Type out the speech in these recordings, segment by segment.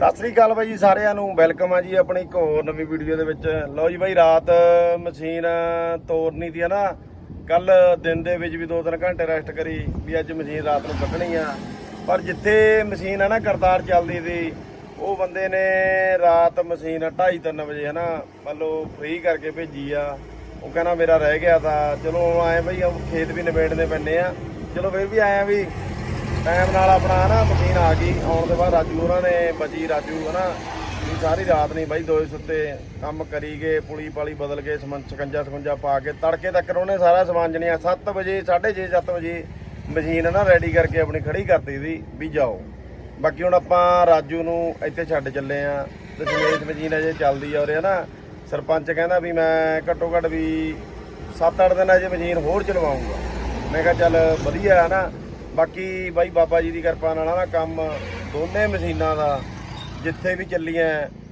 ਸਤਿ ਸ੍ਰੀ ਅਕਾਲ ਬਾਈ ਜੀ ਸਾਰਿਆਂ ਨੂੰ, ਵੈਲਕਮ ਆ ਜੀ ਆਪਣੀ ਇੱਕ ਹੋਰ ਨਵੀਂ ਵੀਡੀਓ ਦੇ ਵਿੱਚ। ਲਓ ਜੀ ਬਾਈ, ਰਾਤ ਮਸ਼ੀਨ ਤੋੜਨੀ ਦੀ ਹੈ ਨਾ, ਕੱਲ ਦਿਨ ਦੇ ਵਿੱਚ ਵੀ 2-3 ਘੰਟੇ ਰੈਸਟ ਕਰੀ ਵੀ ਅੱਜ ਮਸ਼ੀਨ ਰਾਤ ਨੂੰ ਕੱਢਣੀ ਆ। ਪਰ ਜਿੱਥੇ ਮਸ਼ੀਨ ਹੈ ਨਾ ਕਰਤਾਰ ਚੱਲਦੀ ਸੀ, ਉਹ ਬੰਦੇ ਨੇ ਰਾਤ ਮਸ਼ੀਨ 2:30-3 ਵਜੇ ਹੈ ਨਾ ਮੰਨ ਲਓ ਫ੍ਰੀ ਕਰਕੇ ਭੇਜੀ ਆ। ਉਹ ਕਹਿੰਦਾ ਮੇਰਾ ਰਹਿ ਗਿਆ ਤਾਂ, ਚਲੋ ਆਏ ਬਾਈ ਖੇਤ ਵੀ ਨਿਬੇੜਨੇ ਪੈਣੇ ਆ। ਚਲੋ ਫਿਰ ਵੀ ਆਇਆ ਵੀ ਟਾਈਮ ਨਾਲ ਆਪਣਾ ਨਾ ਮਸ਼ੀਨ ਆ ਗਈ। ਆਉਣ ਦੇ ਬਾਅਦ ਰਾਜੂ ਉਹਨਾਂ ਨੇ ਬਜੀ ਰਾਜੂ ਹਨਾ, ਵੀ ਸਾਰੀ ਰਾਤ ਨਹੀਂ ਬਾਈ, ਦੋਏ ਸੁੱਤੇ ਕੰਮ ਕਰੀ ਗਏ, ਪੁਲੀ ਪਾਲੀ ਬਦਲ ਕੇ ਸਮਨ ਸਕੰਜਾ ਸਕੰਜਾ ਪਾ ਕੇ ਤੜਕੇ ਤੱਕ ਉਹਨੇ ਸਾਰਾ ਸਮਾਨ ਜਣਿਆ। 7 ਵਜੇ 6:30 7 ਵਜੇ ਮਸ਼ੀਨ ਨਾ ਰੈਡੀ ਕਰਕੇ ਆਪਣੀ ਖੜੀ ਕਰਤੀ ਸੀ ਵੀ ਜਾਓ। ਬਾਕੀ ਹੁਣ ਆਪਾਂ ਰਾਜੂ ਨੂੰ ਇੱਥੇ ਛੱਡ ਚੱਲੇ ਆ ਤੇ ਸਮੇਤ ਮਸ਼ੀਨ ਅਜੇ ਚੱਲਦੀ ਆ ਉਰੇ ਨਾ ਸਰਪੰਚ ਕਹਿੰਦਾ ਵੀ ਮੈਂ ਘੱਟੋ ਘੱਟ ਵੀ 7-8 ਦਿਨ ਅਜੇ ਮਸ਼ੀਨ ਹੋਰ ਚਲਵਾਉਂਗਾ। ਮੈਂ ਕਿਹਾ ਚੱਲ ਵਧੀਆ ਹੈ ਨਾ ਬਾਕੀ ਬਾਈ ਬਾਬਾ ਜੀ ਦੀ ਕਿਰਪਾ ਨਾਲ ਨਾ ਕੰਮ ਦੋਨੇ ਮਸ਼ੀਨਾਂ ਦਾ ਜਿੱਥੇ ਵੀ ਚੱਲੀਆਂ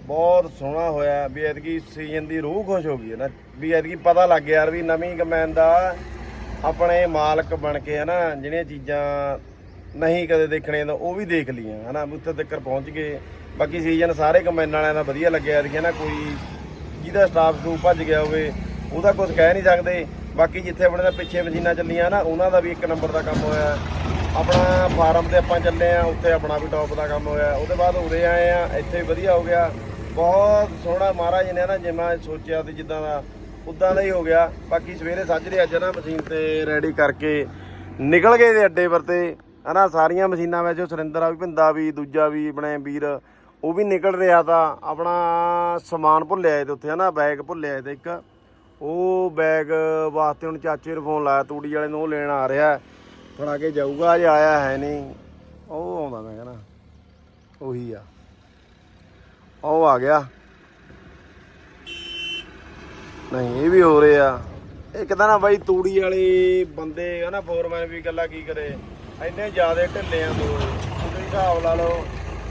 ਬਹੁਤ ਸੋਹਣਾ ਹੋਇਆ ਵੀ ਐਤਕੀ ਸੀਜ਼ਨ ਦੀ ਰੂਹ ਖੁਸ਼ ਹੋ ਗਈ ਹੈ ਨਾ, ਵੀ ਐਤਕੀ ਪਤਾ ਲੱਗ ਗਿਆ ਯਾਰ ਵੀ ਨਵੀਂ ਕਮੈਨ ਦਾ ਆਪਣੇ ਮਾਲਕ ਬਣ ਕੇ ਹਨਾ ਜਿਹੜੀਆਂ ਚੀਜ਼ਾਂ ਨਹੀਂ ਕਦੇ ਦੇਖਣੇ ਤਾਂ ਉਹ ਵੀ ਦੇਖ ਲੀਆਂ ਹਨਾ ਵੀ ਉੱਥੇ ਤੱਕ ਪਹੁੰਚ ਗਏ। ਬਾਕੀ ਸੀਜ਼ਨ ਸਾਰੇ ਕਮੈਨ ਵਾਲਿਆਂ ਦਾ ਵਧੀਆ ਲੱਗਿਆ ਐਤਕੀ ਨਾ, ਕੋਈ ਜਿਹਦਾ ਸਟਾਫ ਸਟੂਫ ਭੱਜ ਗਿਆ ਹੋਵੇ, ਉਹਦਾ ਕੁਝ ਕਹਿ ਨਹੀਂ ਸਕਦੇ। ਬਾਕੀ ਜਿੱਥੇ ਆਪਣੇ ਦਾ ਪਿੱਛੇ ਮਸ਼ੀਨਾਂ ਚੱਲੀਆਂ ਨਾ, ਉਹਨਾਂ ਦਾ ਵੀ ਇੱਕ ਨੰਬਰ ਦਾ ਕੰਮ ਹੋਇਆ। ਆਪਣਾ ਫਾਰਮ ਤੇ ਆਪਾਂ ਚੱਲੇ ਆ, ਉੱਥੇ ਆਪਣਾ ਵੀ ਟੌਪ ਦਾ ਕੰਮ ਹੋਇਆ। ਉਹਦੇ ਬਾਅਦ ਉਰੇ ਆਏ ਆ, ਇੱਥੇ ਵੀ ਵਧੀਆ ਹੋ ਗਿਆ। ਬਹੁਤ ਸੋਹਣਾ ਮਹਾਰਾਜ ਨੇ ਨਾ ਜਿਵੇਂ ਸੋਚਿਆ ਤੇ ਜਿੱਦਾਂ ਦਾ, ਉਦਾਂ ਦਾ ਹੀ ਹੋ ਗਿਆ। ਬਾਕੀ ਸਵੇਰੇ ਸਾਜਰੇ ਅੱਜ ਨਾ ਮਸ਼ੀਨ ਤੇ ਰੈਡੀ ਕਰਕੇ ਨਿਕਲ ਗਏ ਦੇ ਅੱਡੇ ਵਰਤੇ ਤੇ। ਹਨਾ, ਸਾਰੀਆਂ ਮਸ਼ੀਨਾਂ ਵਿੱਚ ਉਹ ਸੁਰਿੰਦਰ ਆ ਵੀ, ਭਿੰਦਾ ਵੀ, ਦੂਜਾ ਵੀ, ਆਪਣੇ ਵੀਰ, ਉਹ ਵੀ ਨਿਕਲ ਰਿਹਾ ਤਾਂ ਆਪਣਾ ਸਮਾਨ ਭੁੱਲਿਆ ਆਏ ਤੇ ਉੱਥੇ, ਹਨਾ ਬੈਗ ਭੁੱਲਿਆ ਆਏ ਤੇ ਇੱਕ। ਉਹ ਬੈਗ ਵਾਸਤੇ ਹੁਣ ਚਾਚੇ ਨੂੰ ਫੋਨ ਲਾਇਆ, ਤੂੜੀ ਵਾਲੇ ਨੂੰ, ਉਹ ਲੈਣ ਆ ਰਿਹਾ। ਫੜਾ ਕੇ ਜਾਊਗਾ ਜੇ ਆਇਆ ਹੈ ਨਹੀਂ। ਉਹ ਆਉਂਦਾ ਮੈਂ ਕਹਿੰਦਾ, ਉਹੀ ਆ। ਉਹ ਆ ਗਿਆ। ਨਹੀਂ, ਇਹ ਵੀ ਹੋ ਰਿਹਾ ਇੱਕ ਤਾਂ ਨਾ ਬਾਈ, ਤੂੜੀ ਵਾਲੇ ਬੰਦੇ ਹਨਾ ਫੋਰਮੈਨ ਵੀ ਗੱਲਾਂ ਕੀ ਕਰੇ। ਇੰਨੇ ਜ਼ਿਆਦਾ ਢਿੱਲੇ ਆ ਦੋ ਉਹਦੇ ਹਿਸਾਬ ਲਾ ਲਓ,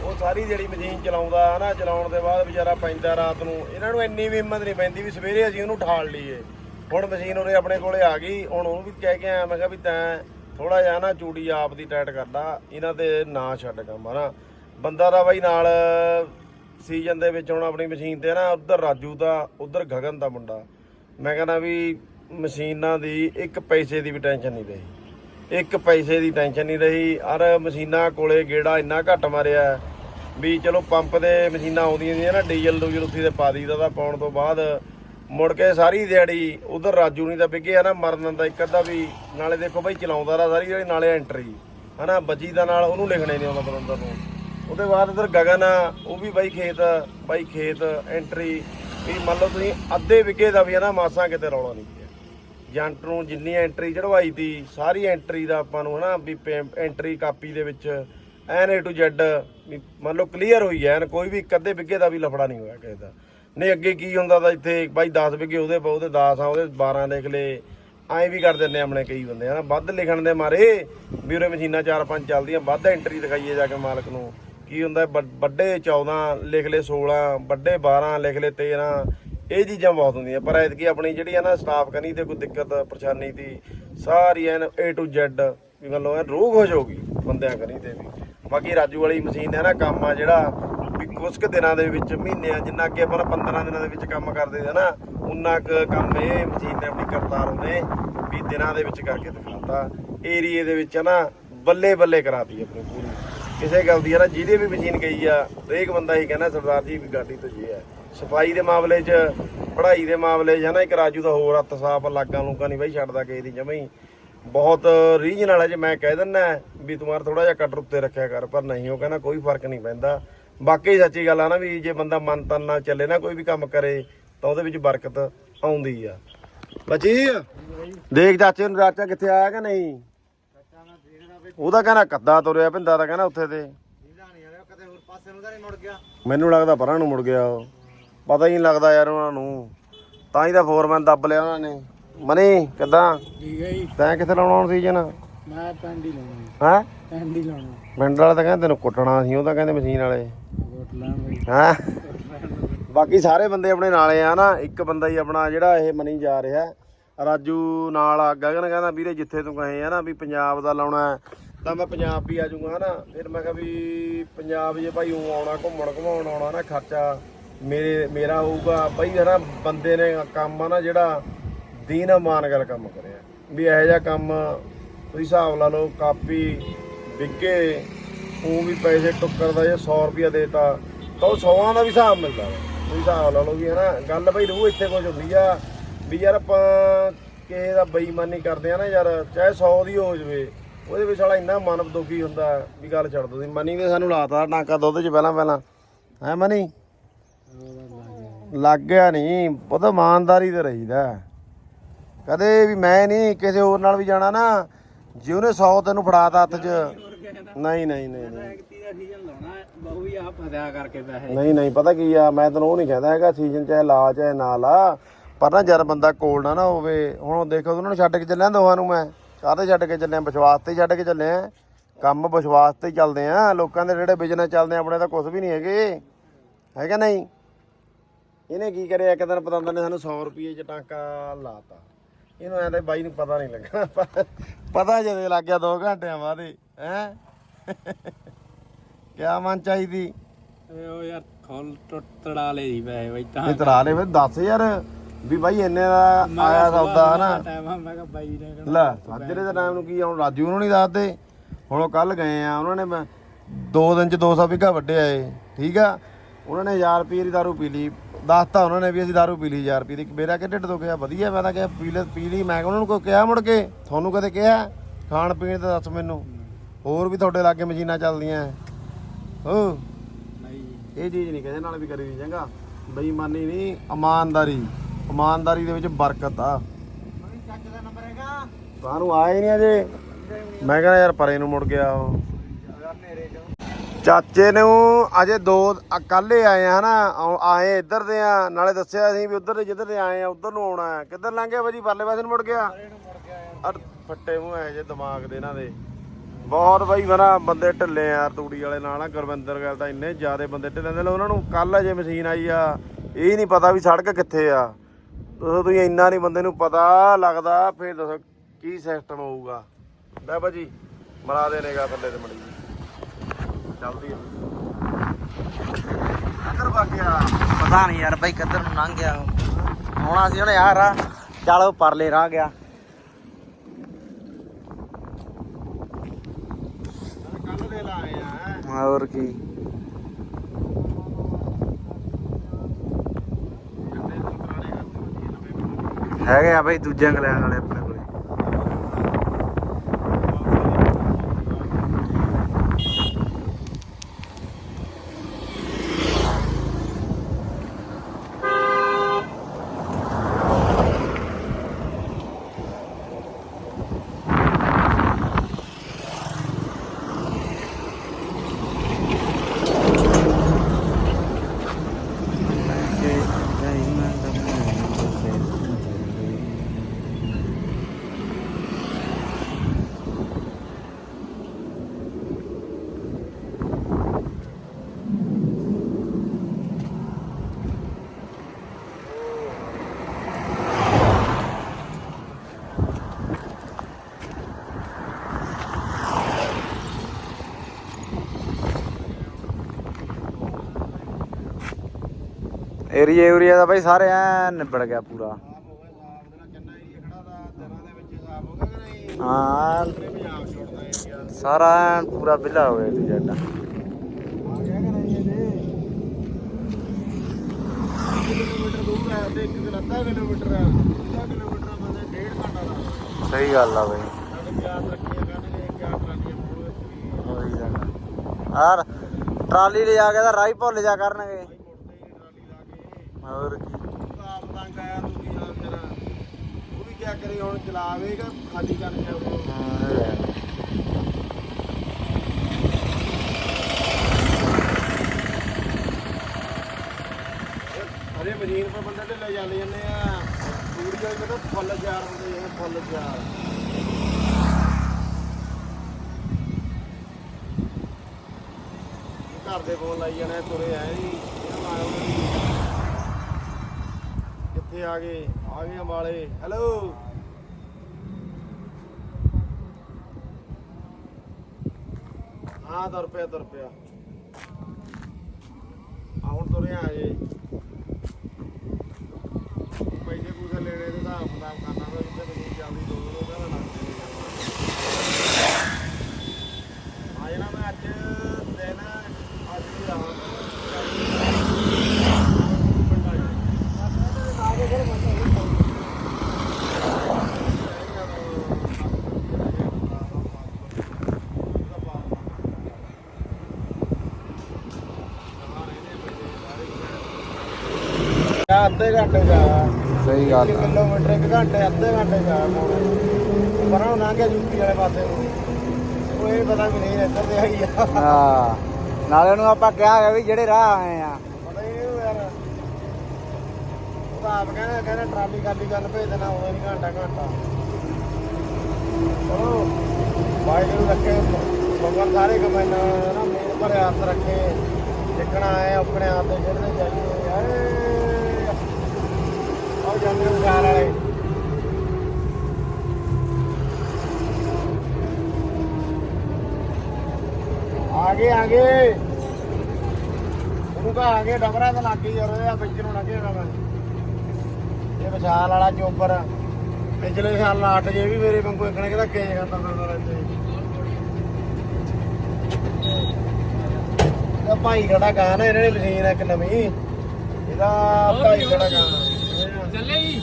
ਉਹ ਸਾਰੀ ਜਿਹੜੀ ਮਸ਼ੀਨ ਚਲਾਉਂਦਾ ਹਨਾ, ਚਲਾਉਣ ਦੇ ਬਾਅਦ ਵਿਚਾਰਾ ਪੈਂਦਾ ਰਾਤ ਨੂੰ। ਇਹਨਾਂ ਨੂੰ ਇੰਨੀ ਵੀ ਹਿੰਮਤ ਨਹੀਂ ਪੈਂਦੀ ਵੀ ਸਵੇਰੇ ਅਸੀਂ ਉਹਨੂੰ ਠਾਲ ਲਈਏ। ਹੁਣ ਮਸ਼ੀਨ ਉਹਨੇ ਆਪਣੇ ਕੋਲੇ ਆ ਗਈ, ਹੁਣ ਉਹਨੂੰ ਵੀ ਕਹਿ ਕੇ ਆਇਆ, ਮੈਂ ਕਿਹਾ ਵੀ ਤੈਂ ਥੋੜਾ ਜਿਹਾ ਨਾ ਚੂੜੀ ਆਪ ਦੀ ਟਾਈਟ ਕਰਦਾ, ਇਹਨਾਂ ਤੇ ਨਾ ਛੱਡ ਕੰਮ, ਹਨਾ। ਬੰਦਾ ਦਾ ਬਾਈ ਨਾਲ ਸੀਜ਼ਨ ਦੇ ਵਿੱਚ ਹੁਣ ਆਪਣੀ ਮਸ਼ੀਨ ਤੇ ਨਾ ਉਧਰ ਰਾਜੂ ਦਾ, ਉਧਰ ਗਗਨ ਦਾ ਮੁੰਡਾ। ਮੈਂ ਕਹਿੰਦਾ ਵੀ ਮਸ਼ੀਨਾਂ ਦੀ ਇੱਕ ਪੈਸੇ ਦੀ ਵੀ ਟੈਨਸ਼ਨ ਨਹੀਂ ਰਹੀ। ਇੱਕ ਪੈਸੇ ਦੀ ਟੈਨਸ਼ਨ ਨਹੀਂ ਰਹੀ ਔਰ ਮਸ਼ੀਨਾਂ ਕੋਲੇ ਗੇੜਾ ਇੰਨਾ ਘੱਟ ਮਾਰਿਆ ਵੀ ਚਲੋ ਪੰਪ ਦੇ ਮਸ਼ੀਨਾਂ ਆਉਂਦੀਆਂ ਨੇ ਨਾ ਡੀਜ਼ਲ ਡੂਜ਼ਲ ਉੱਥੇ ਤੇ ਪਾ ਦਈਦਾ ਤਾਂ, ਪਾਉਣ ਤੋਂ ਬਾਅਦ ਮੁੜ ਕੇ ਸਾਰੀ ਦਿਹਾੜੀ ਉਧਰ ਰਾਜੂ ਨਹੀਂ ਤਾਂ ਵਿਗਿਆ ਨਾ ਮਰਨ ਦਾ ਇੱਕ ਅੱਧਾ ਵੀ, ਨਾਲੇ ਦੇਖੋ ਬਈ ਚਲਾਉਂਦਾ ਰਾ ਸਾਰੀ ਜਿਹੜੀ ਨਾਲੇ ਐਂਟਰੀ ਹਨਾ, ਬੱਜੀ ਦਾ ਨਾਲ ਉਹਨੂੰ ਲਿਖਣੇ ਨਹੀਂ ਆਉਂਦਾ ਬਰੰਦਰ ਨੂੰ। ਉਹਦੇ ਬਾਅਦ ਇਧਰ ਗਗਨ ਆ ਉਹ ਵੀ ਬਾਈ ਖੇਤ ਬਾਈ ਖੇਤ ਐਂਟਰੀ ਵੀ ਮੰਨ ਲਓ ਤੁਸੀਂ ਅੱਧੇ ਵਿਗੇ ਦਾ ਵੀ ਹੈ ਨਾ ਮਾਸਾਂ ਕਿਤੇ ਰੌਲਾ ਨਹੀਂ ਪਿਆ। ਜੰਟ ਨੂੰ ਜਿੰਨੀ ਐਂਟਰੀ ਚੜਵਾਈ ਤੀ ਸਾਰੀ ਐਂਟਰੀ ਦਾ ਆਪਾਂ ਨੂੰ, ਹਨਾ, ਵੀ ਐਂਟਰੀ ਕਾਪੀ ਦੇ ਵਿੱਚ, ਐਨ ਏ ਟੂ ਜ਼ੈਡ ਵੀ ਮੰਨ ਲਓ ਕਲੀਅਰ ਹੋਈ ਐ ਐਨ, ਕੋਈ ਵੀ ਇੱਕ ਅੱਧੇ ਵਿਗੇ ਦਾ ਵੀ ਲਫੜਾ ਨਹੀਂ ਹੋਇਆ ਕਿਸੇ ਦਾ। ਨਹੀਂ, ਅੱਗੇ ਕੀ ਹੁੰਦਾ ਤਾਂ ਇੱਥੇ ਬਾਈ 10 ਵਿਗੇ ਉਹਦੇ ਪਾ ਉਹਦੇ 10 ਆ, ਉਹਦੇ 12 ਲਿਖ ਲਏ ਐਂ ਵੀ ਕਰ ਦਿੰਦੇ ਆ ਆਪਣੇ ਕਈ ਬੰਦੇ, ਹਨਾ? ਵੱਧ ਲਿਖਣ ਦੇ ਮਾਰੇ, ਵੀ ਉਰੇ ਮਸ਼ੀਨਾਂ 4-5 ਚੱਲਦੀਆਂ, ਵੱਧ ਐਂਟਰੀ ਦਿਖਾਈਏ ਜਾ ਕੇ ਮਾਲਕ ਨੂੰ। ਕੀ ਹੁੰਦਾ, ਵੱ- ਵੱਡੇ 14 ਲਿਖ ਲਏ 16 ਵੱਡੇ 12 ਲਿਖ ਲਏ 13 ਇਹ ਚੀਜ਼ਾਂ ਬਹੁਤ ਹੁੰਦੀਆਂ। ਪਰ ਐਤਕੀ ਆਪਣੀ ਜਿਹੜੀ ਹੈ ਨਾ ਸਟਾਫ ਕਨੀ ਤੇ ਕੋਈ ਦਿੱਕਤ, ਪਰੇਸ਼ਾਨੀ ਦੀ, ਸਾਰੀ ਐਨ A to Z ਵੀ ਮੰਨ ਲਓ ਐਨ ਰੋਗ ਹੋ ਜਾਊਗੀ ਬੰਦਿਆਂ ਕਨੀ ਤੇ ਵੀ। ਬਾਕੀ ਰਾਜੂ ਵਾਲੀ ਮਸ਼ੀਨ ਹੈ ਨਾ, ਕੰਮ ਆ ਜਿਹੜਾ ਕੁਝ ਕੁ ਦਿਨਾਂ ਦੇ ਵਿੱਚ, ਮਹੀਨਿਆਂ, ਜਿੰਨਾ ਕਿ ਆਪਾਂ 15 ਦਿਨਾਂ ਦੇ ਵਿੱਚ ਕੰਮ ਕਰਦੇ ਸੀ ਨਾ, ਉਨਾ ਕੁ ਕੰਮ ਇਹ ਮਸ਼ੀਨ ਨੇ ਆਪਣੀ ਕਰਤਾਰ ਨੇ ਵੀ ਦਿਨਾਂ ਦੇ ਵਿੱਚ ਕਰਕੇ ਦਿਖਾਤਾ। ਏਰੀਏ ਦੇ ਵਿੱਚ ਨਾ ਬੱਲੇ ਬੱਲੇ ਕਰਾਤੀ ਆਪਣੀ ਪੂਰੀ। ਕਿਸੇ ਗੱਲ ਦੀ ਹੈ ਨਾ ਜਿਹਦੇ ਵੀ ਮਸ਼ੀਨ ਗਈ ਆ, ਹਰੇਕ ਬੰਦਾ ਹੀ ਕਹਿੰਦਾ, ਸਰਦਾਰ ਜੀ, ਵੀ ਗਾਡੀ ਤੋਂ ਜੇ ਹੈ ਸਫ਼ਾਈ ਦੇ ਮਾਮਲੇ 'ਚ, ਪੜ੍ਹਾਈ ਦੇ ਮਾਮਲੇ 'ਚ ਹੈ ਨਾ ਇੱਕ ਰਾਜੂ ਦਾ ਹੋਰ ਹੱਥ ਸਾਫ਼, ਲਾਗਾਂ ਲੂਕਾਂ ਨਹੀਂ ਬਈ ਛੱਡਦਾ ਕਿਸੇ ਦੀ ਜਮਾਂ ਹੀ। ਬਹੁਤ ਰੀਜਨ ਵਾਲਾ ਜੇ ਮੈਂ ਕਹਿ ਦਿੰਦਾ, ਵੀ ਤੁਮਾਰ ਥੋੜਾ ਜਿਹਾ ਕਟਰ ਉੱਤੇ ਰੱਖਿਆ ਕਰ, ਪਰ ਨਹੀਂ, ਉਹ ਕਹਿੰਦਾ ਕੋਈ ਫ਼ਰਕ ਨਹੀਂ ਪੈਂਦਾ। ਬਾਕੀ ਸੱਚੀ ਗੱਲ ਆ ਨਾ ਵੀ ਜੇ ਬੰਦਾ ਮਨ ਤਨ ਨਾਲ ਚੱਲੇ ਨਾ ਕੋਈ ਵੀ ਕੰਮ ਕਰੇ ਤਾਂ ਉਹਦੇ ਵਿੱਚ ਬਰਕਤ ਆਉਂਦੀ ਆ। ਬੱਚੀ ਦੇਖ ਚਾਚੇ ਨੂੰ ਚਾਚਾ ਕਿੱਥੇ ਆਇਆ ਕਿ ਨਹੀਂ? ਉਹਦਾ ਕਹਿੰਦਾ ਕੱਦਾ ਤੁਰਿਆ ਪਿੰਦਾ ਤਾਂ ਕਹਿੰਦਾ ਉੱਥੇ ਤੇ। ਕਦੇ ਹੋਰ ਪਾਸੇ ਨੂੰ ਤਾਂ ਨਹੀਂ ਮੁੜ ਗਿਆ ਮੈਨੂੰ ਲੱਗਦਾ ਪਰਾਂ ਨੂੰ ਮੁੜ ਗਿਆ ਉਹ। ਪਤਾ ਹੀ ਨਹੀਂ ਲੱਗਦਾ ਯਾਰ ਉਹਨਾਂ ਨੂੰ। ਤਾਂ ਹੀ ਤਾਂ ਫੋਰਮੈਨ ਦੱਬ ਲਿਆ ਉਹਨਾਂ ਨੇ। ਮਨੀ ਕਿੱਦਾਂ? ਠੀਕ ਹੈ ਜੀ। ਤੈਂ ਕਿੱਥੇ ਲਾਉਣਾ ਹੁਣ ਸੀਜ਼ਨ? ਮੈਂ ਪਿੰਡ ਹੀ ਲਾਉਣਾ। ਹੈ? ਪਿੰਡ ਹੀ ਲਾਉਣਾ। ਪਿੰਡ ਵਾਲੇ ਤਾਂ ਕਹਿੰਦੇ ਤੈਨੂੰ ਕੁੱਟਣਾ ਸੀ ਉਹ ਤਾਂ ਕਹਿੰਦੇ ਮਸ਼ੀਨ ਵਾਲੇ। ਹੈ। ਬਾਕੀ ਸਾਰੇ ਬੰਦੇ ਆਪਣੇ ਨਾਲੇ ਆ ਨਾ ਇੱਕ ਬੰਦਾ ਹੀ ਆਪਣਾ ਜਿਹੜਾ ਇਹ ਮਨੀ ਜਾ ਰਿਹਾ। ਰਾਜੂ ਨਾਲ ਆ ਗਗਨ ਕਹਿੰਦਾ ਵੀਰੇ ਜਿੱਥੇ ਤੂੰ ਕਹੇ ਆ ਨਾ ਵੀ ਪੰਜਾਬ ਦਾ ਲਾਉਣਾ ਤਾਂ ਮੈਂ ਪੰਜਾਬ ਵੀ ਆ ਜਾਊਂਗਾ ਹਨਾ। ਫਿਰ ਮੈਂ ਕਿਹਾ ਵੀ ਪੰਜਾਬ ਜੇ ਭਾਈ ਉਹ ਆਉਣਾ ਘੁੰਮਣ ਘੁਮਾਉਣ ਆਉਣਾ ਨਾ ਖਰਚਾ ਮੇਰੇ ਮੇਰਾ ਹੋਊਗਾ। ਬਈ ਹਨਾ ਬੰਦੇ ਨੇ ਕੰਮ ਆ ਨਾ ਜਿਹੜਾ ਦੀਨ ਇਮਾਨ ਗੱਲ ਕੰਮ ਕਰਿਆ। ਵੀ ਇਹੋ ਜਿਹਾ ਕੰਮ ਤੁਸੀਂ ਹਿਸਾਬ ਲਾ ਲਓ ਕਾਪੀ ਵਿੱਗੇ ਉਹ ਵੀ ਪੈਸੇ ਟੁੱਕਰ ਦਾ ਜੇ 100 ਰੁਪਿਆ ਦੇਤਾ ਤਾਂ। ਉਹ 100ਾਂ ਦਾ ਵੀ ਹਿਸਾਬ ਮਿਲਦਾ ਵਾ। ਹਿਸਾਬ ਲਾ ਲਓ ਵੀ ਹਨਾ, ਗੱਲ ਬਈ ਰੂਹ ਇੱਥੇ ਕੁਝ ਹੁੰਦੀ ਆ, ਵੀ ਯਾਰ ਆਪਾਂ ਕਿਸੇ ਦਾ ਬੇਈਮਾਨੀ ਕਰਦੇ ਆ ਨਾ ਯਾਰ, ਚਾਹੇ 100 ਦੀ ਹੋ ਜਵੇ, ਉਹਦੇ ਵਿੱਚ ਸਾਲਾ ਇੰਨਾ ਮਨ ਦੁਖੀ ਹੁੰਦਾ ਵੀ ਗੱਲ ਛੱਡ ਦੋ। ਤੁਸੀਂ ਮਨੀ ਨੇ ਸਾਨੂੰ ਲਾਤਾ ਟਾਂਕਾ ਦੁੱਧ 'ਚ ਪਹਿਲਾਂ ਪਹਿਲਾਂ। ਹੈ ਮਨੀ? ਲੱਗ ਗਿਆ ਲੱਗ ਨਹੀਂ, ਉਹ ਤਾਂ ਇਮਾਨਦਾਰੀ ਤੇ ਰਹੀਦਾ। ਕਦੇ ਵੀ ਮੈਂ ਨਹੀਂ ਕਿਸੇ ਹੋਰ ਨਾਲ ਵੀ ਜਾਣਾ ਨਾ, ਜੇ ਉਹਨੇ 100 ਤੈਨੂੰ ਫੜਾਤਾ ਹੱਥ 'ਚ ਨਹੀਂ ਨਹੀਂ ਨਹੀਂ ਨਹੀਂ। ਐਕਟੀ ਦਾ ਸੀਜ਼ਨ ਲਾਉਣਾ ਬਹੁ ਵੀ ਆ ਫਸਿਆ ਕਰਕੇ ਪੈਸੇ। ਨਹੀਂ ਨਹੀਂ ਪਤਾ ਕੀ ਆ ਮੈਂ ਤੈਨੂੰ ਉਹ ਨਹੀਂ ਕਹਿੰਦਾ ਹੈਗਾ ਸੀਜ਼ਨ ਚਾਹੇ ਲਾ ਚਾਹੇ ਨਾ ਲਾ। ਪਰ ਨਾ ਜਦ ਬੰਦਾ ਕੋਲ ਨਾ ਨਾ ਹੋਵੇ ਹੁਣ ਦੇਖੋ ਉਹਨਾਂ ਨੂੰ ਛੱਡ ਕੇ ਚੱਲਿਆ ਦੋਹਾਂ ਨੂੰ ਮੈਂ। ਕਾਹਤੇ ਛੱਡ ਕੇ ਚੱਲਿਆ? ਵਿਸ਼ਵਾਸ ਤੇ ਹੀ ਛੱਡ ਕੇ ਚੱਲਿਆ ਕੰਮ ਵਿਸ਼ਵਾਸ ਤੇ ਹੀ ਚੱਲਦੇ ਆ। ਲੋਕਾਂ ਦੇ ਜਿਹੜੇ ਬਿਜ਼ਨਸ ਚੱਲਦੇ ਆ ਆਪਣੇ ਤਾਂ ਕੁਝ ਵੀ ਨਹੀਂ ਹੈਗੇ। ਹੈਗਾ ਨਹੀਂ? ਇਹਨੇ ਕੀ ਕਰਿਆ? ਇੱਕ ਦਿਨ ਪਤੰਦਰ ਨੇ ਸਾਨੂੰ 100 ਰੁਪਏ ਚ ਟਾਂਕਾ ਲਾਤਾ। ਇਹਨੂੰ ਐਂ ਤਾਂ ਬਾਈ ਨੂੰ ਪਤਾ ਨਹੀਂ ਲੱਗਾ। ਪਤਾ ਜਦੇ ਲੱਗ ਗਿਆ 2 ਘੰਟਿਆਂ ਬਾਅਦ ਹੈ। ਕਿਆ ਮਨ ਚਾਹੀਦੀ? ਉਹ ਯਾਰ ਖੋਲ ਟੁੱਟ ਤੜਾ ਲੈ ਜੀ ਪੈਸੇ ਬਈ ਤਾਂ। ਇਹ ਤਰਾ ਲੈ ਫਿਰ ਦੱਸ ਯਾਰ ਵੀ ਬਾਈ ਇੰਨੇ ਦਾ ਆਇਆ ਸੌਦਾ ਹਨਾ? ਟਾਈਮ ਆ ਮੈਂ ਕਿਹਾ ਬਾਈ ਨੇ ਕਹਿਣਾ ਲੈ ਸਾਜਰੇ ਦੇ ਟਾਈਮ ਨੂੰ ਕੀ ਆ, ਹੁਣ ਰਾਜੂ ਨੂੰ ਨਹੀਂ ਦੱਸਦੇ? ਹੁਣ ਉਹ ਕੱਲ ਗਏ ਆ ਉਹਨਾਂ ਨੇ ਮੈਂ ਦੋ ਦਿਨ ਚ 200 ਵਿਗਾ ਵੱਡੇ ਆਏ ਠੀਕ ਆ? ਉਹਨਾਂ ਨੇ 1000 ਰੁਪਏ ਦੀ ਦਾਰੂ ਪੀ ਲਈ। ਦੱਸਤਾ ਉਹਨਾਂ ਨੇ ਵੀ ਅਸੀਂ ਦਾਰੂ ਪੀ ਲਈ 1000 ਰੁਪਏ ਦੀ। ਮੇਰਾ ਕਿ ਢਿੱਡ ਤੋਂ ਕਿਹਾ ਵਧੀਆ ਮੈਂ ਤਾਂ ਕਿਹਾ ਪੀ ਲੈ ਪੀ ਲਈ। ਮੈਂ ਕਿਹਾ ਉਹਨਾਂ ਨੂੰ ਕੋਈ ਕਿਹਾ ਮੁੜ ਕੇ? ਤੁਹਾਨੂੰ ਕਦੇ ਕਿਹਾ? ਖਾਣ ਪੀਣ ਤੇ ਦੱਸ ਮੈਨੂੰ। ਹੋਰ ਵੀ ਤੁਹਾਡੇ ਲਾਗੇ ਮਸ਼ੀਨਾਂ ਚੱਲਦੀਆਂ। ਹੋ। ਨਹੀਂ ਇਹ ਚੀਜ਼ ਨਹੀਂ ਕਹਿੰਦੇ ਨਾਲ ਵੀ ਕਰੀ ਦੀ ਚੰਗਾ। ਬੇਈਮਾਨੀ ਨਹੀਂ ਇਮਾਨਦਾਰੀ। ਇਮਾਨਦਾਰੀ ਦੇ ਵਿੱਚ ਬਰਕਤ ਆ। ਚੱਕ ਦਾ ਨੰਬਰ ਹੈਗਾ। ਤੁਹਾਨੂੰ ਆਏ ਨਹੀਂ ਅਜੇ। ਮੈਂ ਕਹਿੰਦਾ ਯਾਰ ਪਰੇ ਨੂੰ ਮੁੜ ਗਿਆ ਉਹ। ਚਾਚੇ ਨੂੰ ਅਜੇ ਦੋ ਕੱਲੇ ਆਏ ਆ ਹਨਾ। ਆਉ- ਆਏ ਇੱਧਰ ਦੇ ਆ। ਨਾਲੇ ਦੱਸਿਆ ਸੀ ਵੀ ਉਧਰ ਦੇ ਜਿੱਧਰ ਦੇ ਆਏ ਆ ਉਧਰ ਨੂੰ ਆਉਣਾ ਕਿੱਧਰ ਲੰਘ ਭਾਜੀ ਪਰਲੇ ਪਾਸੇ ਨੂੰ ਮੁੜ ਗਿਆ। ਅਰ ਫੱਟੇ ਮੂੰਹ ਐ ਜੇ ਦਿਮਾਗ ਦੇ ਇਹਨਾਂ ਦੇ। ਬਹੁਤ ਬਾਈ ਬਣਾ ਬੰਦੇ ਢਿੱਲੇ ਆ ਯਾਰ ਤੂੜੀ ਵਾਲੇ ਨਾਲ ਨਾ ਗੁਰਵਿੰਦਰ ਗੱਲ ਤਾਂ ਇੰਨੇ ਜ਼ਿਆਦੇ ਬੰਦੇ ਢਿੱਲੇ ਨੇ ਉਹਨਾਂ ਨੂੰ ਕੱਲ ਅਜੇ ਮਸ਼ੀਨ ਆਈ ਆ, ਇਹ ਨਹੀਂ ਪਤਾ ਵੀ ਸੜਕ ਕਿੱਥੇ ਆ। ਦੱਸੋ ਤੁਸੀਂ, ਇੰਨਾ ਨਹੀਂ ਬੰਦੇ ਨੂੰ ਪਤਾ ਲੱਗਦਾ, ਫਿਰ ਦੱਸੋ ਕੀ ਸਿਸਟਮ ਹੋਊਗਾ। ਲੈ ਭਾਜੀ ਮਰਾ ਦੇ ਨੇਗਾ ਥੱਲੇ ਤੇ ਮੜੀ ਚੱਲਦੀ ਆ। ਅੰਦਰ ਵਗ ਗਿਆ? ਪਤਾ ਨਹੀਂ ਯਾਰ ਬਾਈ, ਕਿੱਧਰ ਨੂੰ ਲੰਘ ਗਿਆ। ਆਉਣਾ ਸੀ ਉਹਨੇ ਯਾਰ ਆ ਚੱਲ ਉਹ ਪਰਲੇ ਰਾਹ ਗਿਆ ਕੱਲ ਦੇ ਲਾਏ ਆ ਹੋਰ ਕੀ। ਹੈਗੇ ਆ ਬਈ ਦੂਜੇ ਇੰਗਲੈਂਡ ਵਾਲੇ ਆਪਣੇ। ਏਰੀਆ ਏਰੀਆ ਦਾ ਬਾਈ ਸਾਰੇ ਐ ਨਿਬੜ ਗਿਆ ਪੂਰਾ। ਸਾਫ਼ ਹਾਂ। ਸਾਰਾ ਐਨ ਪੂਰਾ ਵਿਲਾ ਹੋ ਗਿਆ ਜੱਟਾ ਸਹੀ ਗੱਲ ਆ ਬਾਈ। ਯਾਰ, ਟਰਾਲੀ ਲੈ ਜਾ ਕੇ ਤਾਂ ਰਾਈ ਭੁੱਲ ਜਾ ਕਰਨਗੇ ਮੁੜਦੇ ਹੀ ਟਰਾਲੀ ਲਾ ਕੇ ਹੋਰ ਕੀ। ਆਪ ਤੰਗ ਆਇਆ ਤੂੰ ਆ ਜਰਾ ਉਹ ਵੀ ਕਿਆ ਕਰੇ ਹੁਣ ਚਲਾਵੇਗਾ ਖਾਲੀ ਕਰ ਜਾਵੇ ਹਾਂ, ਇਹ ਹੈ। ਮਸ਼ੀਨ ਪਰ ਬੰਦੇ ਢਿੱਲੇ ਜਾਂਦੇ ਜਾਂਦੇ ਆ। ਪੂਰੀ ਵਾਲੀ ਤਾਂ ਫੁੱਲ ਚਾਰ ਹੁੰਦੇ ਆ ਫੁੱਲ ਚਾਰ ਘਰ ਦੇ ਫੋਨ ਲਾਈ ਜਾਣੇ ਤੁਰੇ ਆਏ ਜੀ ਇਹਨਾਂ ਨਾਲ ਆਓ ਕਿੱਥੇ ਆ ਗਏ? ਆ ਗਏ ਅੰਬਾਲੇ। ਹੈਲੋ ਹਾਂ ਤੁਰ ਪਿਆ ਤੁਰ ਪਿਆ। ਆ ਹੁਣ ਤੁਰਿਆ ਜੇ ਪੈਸੇ ਪੂਸੇ ਲੈਣੇ ਤੇ ਹਿਸਾਬ ਕਿਤਾਬ ਕਰਨਾ ਤਾਂ ਜਿੱਥੇ ਮੈਨੂੰ ਜਲਦੀ ਦੋ ਦੋ ਕਹਿੰਦਾ ਲੱਗਦੇ ਨੇ ਆ ਜਣਾ ਮੈਂ ਅੱਜ ਦਿਨ ਅੱਜ ਦੀ ਰਾਤ ਅੱਧੇ ਘੰਟੇ ਜਾ। ਸਹੀ ਗੱਲ ਆ। ਕਿਲੋਮੀਟਰ ਇੱਕ ਘੰਟੇ ਅੱਧੇ ਘੰਟੇ ਪੌਣੇ। ਪਰਾਂ ਨੂੰ ਲੰਘ ਗਿਆ ਯੂਪੀ ਵਾਲੇ ਪਾਸੇ। ਨੂੰ ਉਹ ਇਹ ਪਤਾ ਵੀ ਨਹੀਂ ਇੱਧਰ ਤੇ ਆਈ ਆ। ਹਾਂ। ਨਾਲੇ ਉਹਨੂੰ ਆਪਾਂ ਕਿਹਾ ਗਿਆ ਵੀ ਜਿਹੜੇ ਰਾਹ ਆਏ ਆ। ਪਤਾ ਹੀ ਨਹੀਂ ਯਾਰ। ਉਹ ਤਾਂ ਆਪ ਕਹਿੰਦਾ ਕਹਿੰਦਾ ਟਰਾਲੀ ਖਾਲੀ ਕਰਨ ਭੇਜ ਦੇਣਾ ਉਹ ਨਹੀਂ ਘੰਟਾ ਘੰਟਾ। ਚਲੋ ਵਾਹਿਗੁਰੂ ਰੱਖੇ ਭਗਵਾਨ ਸਾਰੇ ਕਮਾਈਆਂ ਨਾ ਮੇਰ ਭਰੇ ਹੱਥ ਰੱਖੇ। ਜਿੱਕਣਾ ਆਏ ਆਪਣੇ ਆਪ ਤੇ ਜਿਹੜੇ ਜਾਈਏ ਆਏ ਵਾਲੇ ਆਗੇ ਆਗੇ। ਉਹਨੂੰ ਕਹ ਆਗੇ ਡਬਰਾ ਤਾਂ ਲੱਗ ਗਈ ਯਾਰ ਇਹ ਵਿੱਚ ਨੂੰ ਲੱਗੇ ਨਾ ਇਹ ਵਿਸ਼ਾਲ ਵਾਲਾ ਚੋਪਰ ਪਿਛਲੇ ਸਾਲ ਲਾਟ ਜੇ ਵੀ ਮੇਰੇ ਵਾਂਗੂ ਇਕਣੇ ਕਿਹਦਾ ਕੇ ਕਰਦਾ ਰਹਿੰਦੇ ਇਹਦਾ ਭਾਈ ਖੜਾ ਗਾਣਾ ਇਹਨਾਂ ਨੇ ਮਸ਼ੀਨ ਇੱਕ ਨਵੀਂ। ਇਹਦਾ ਭਾਈ ਖੜਾ ਗਾਣਾ ਚੱਲੇ ਜੀ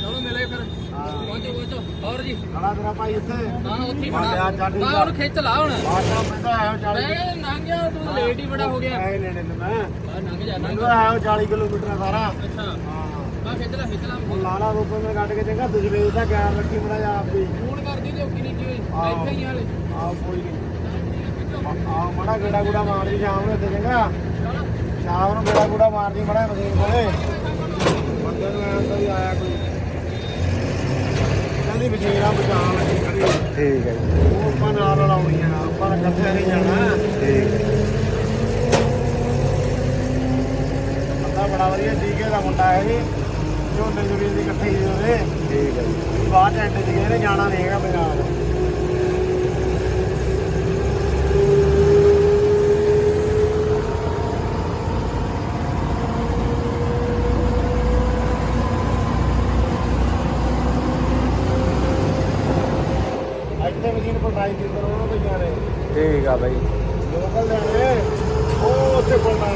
ਚਲੋ ਮਿਲੇ ਫਿਰ ਪਹੁੰਚੋ ਪਹੁੰਚੋ ਹੋਰ ਜੀ। ਖੜਾ ਤੇਰਾ ਭਾਈ ਇੱਥੇ। ਹਾਂ ਉੱਥੇ ਹੀ ਆ ਜਾ, ਚੱਲ ਠੀਕ ਬਣਾ ਆ। ਹਾਂ ਉਹਨੂੰ ਖਿੱਚ ਲਾ ਹੁਣ। ਆਟਾ ਪੈਂਦਾ ਹੈ 40 ਮੈਂ ਕਿਹਾ ਲੰਘ ਗਿਆ ਤੂੰ ਲੇਟ ਹੀ ਬੜਾ ਹੋ ਗਿਆ। ਐ ਲੈਣੇ ਨੇ ਮੈਂ ਆ ਲੰਘ ਜਾ ਲੰਘ ਮੈਨੂੰ ਹੈ 40 ਕਿਲੋਮੀਟਰ ਆ ਸਾਰਾ। ਅੱਛਾ। ਹਾਂ। ਆ ਖਿੱਚ ਲਾ ਖਿੱਚ ਲਾ। ਉਹ ਲਾਲਾ ਰੂਪੇ ਮੈਂ ਕੱਢ ਕੇ ਚੰਗਾ ਦਜਵੇਜ ਦਾ ਗਿਆਨ ਰੱਖੀ ਬੜਾ ਜਾ ਆਪ ਦੀ ਫੋਨ ਕਰਦੀ ਤੇ ਔਕੀ ਨਹੀਂ ਜੀ ਆਹੋ। ਇੱਥੇ ਹੀ ਹਾਲੇ। ਆਹ ਕੋਈ ਨਹੀਂ। ਆਹ ਮੜਾ ਗੇੜਾ ਗੁੜਾ ਮਾਰਦੀ ਸ਼ਾਮ ਨੂੰ ਇੱਥੇ ਚੰਗਾ। ਸ਼ਾਮ ਨੂੰ ਗੇੜਾ ਗੁੜਾ ਮਾਰਦੀ ਮੜਾ ਮਸ਼ੀਨ ਕੋਲੇ। ਬੰਦੇ ਨੂੰ ਐਂ ਤਾਂ ਆਇਆ ਕੋਈ। ਬਚਾਉਣ ਖੜੀ ਠੀਕ ਹੈ ਜੀ। ਉਹ ਆਪਾਂ ਨਾਲ ਲਾਉਣੀ ਆ ਆਪਾਂ ਨਹੀਂ ਜਾਣਾ। ਠੀਕ ਹੈ। ਬੰਦਾ ਬੜਾ ਵਧੀਆ ਠੀਕੇ ਦਾ ਮੁੰਡਾ ਹੈ ਜੀ। ਝੋਨੇ ਜੁਰੀ ਦੀ ਇਕੱਠੇ ਉਹਦੇ ਠੀਕ ਹੈ ਜੀ। ਬਾਹਰ ਟੈਂਟ ਚ ਗਏ ਨੇ ਜਾਣਾ ਨਹੀਂ ਹੈਗਾ ਪੰਜਾਬ ਇੱਥੇ ਮਸ਼ੀਨ ਪਰ ਟਰਾਈ ਕੀ ਕਰੋ ਉਹਨਾਂ ਭਈਆਂ ਨੇ ਠੀਕ ਆ ਬਾਈ ਲੋਕਲ ਦੇ ਉਹ ਉੱਥੇ ਕੋਲਣਾ